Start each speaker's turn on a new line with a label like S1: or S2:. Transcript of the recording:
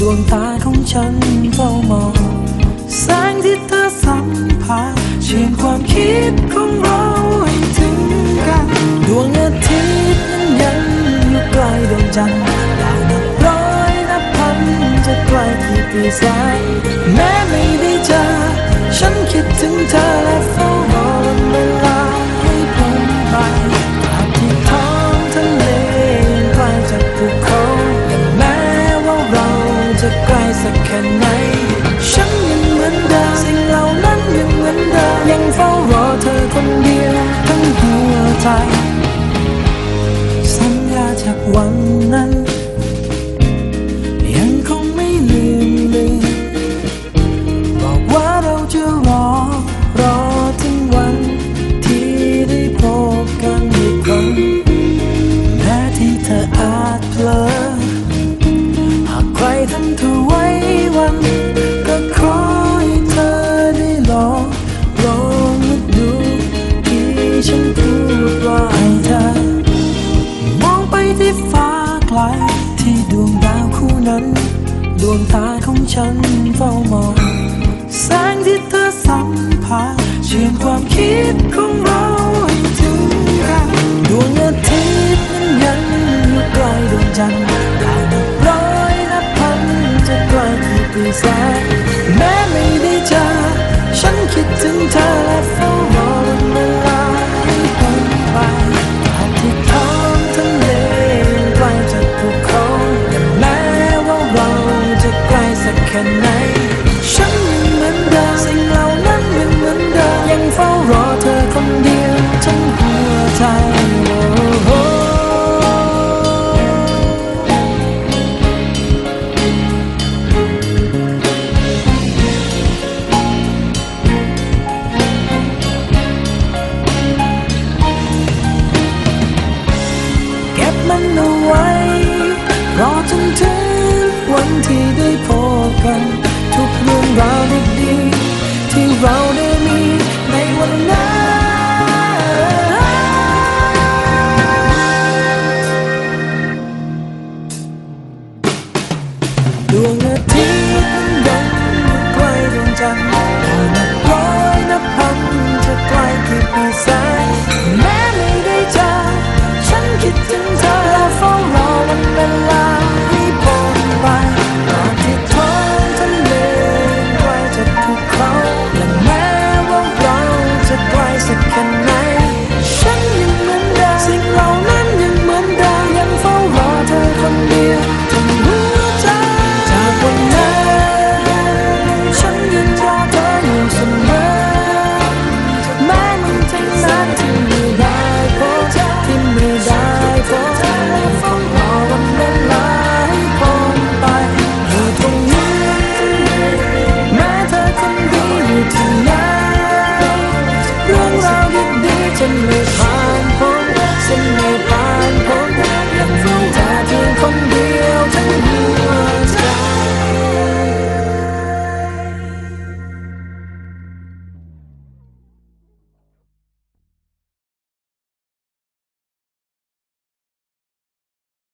S1: ดวงตาของฉันเฝ้ามองแสงที่เธอสัมผัสเชื่อมความคิดของเราให้ถึงกันดวงอาทิตย์นั้นยังอยู่ไกลดวงจันทร์ดาวนับร้อยนับพันจะไกลกี่ปีแสนแม้ไม่ได้เจอฉันคิดถึงเธอและเฝ้า นั้น ยังคงไม่ลืมเลือนบอกว่าเราจะรอ รอถึงวัน ที่ได้พบกันอีกครั้งแม้ที่เธออาจเพลอหากใครทำเธอไว้วัน ก็ขอให้เธอได้ลองลองนึกดูที่ฉันพูดว่าให้เธอมองไวงตาของฉันเฝ้ามอง แสงที่เธอสัมผัสเชื่อมความคิดของเราให้ถึงกันดวงอาทิตย์นั้นยังอยู่ใกล้ดวงจันทร์ดาวนับร้อยนับพันจะใกลกี่ปีแสน เฝ้ารอเธอคนเดียวทั้งหัวใจ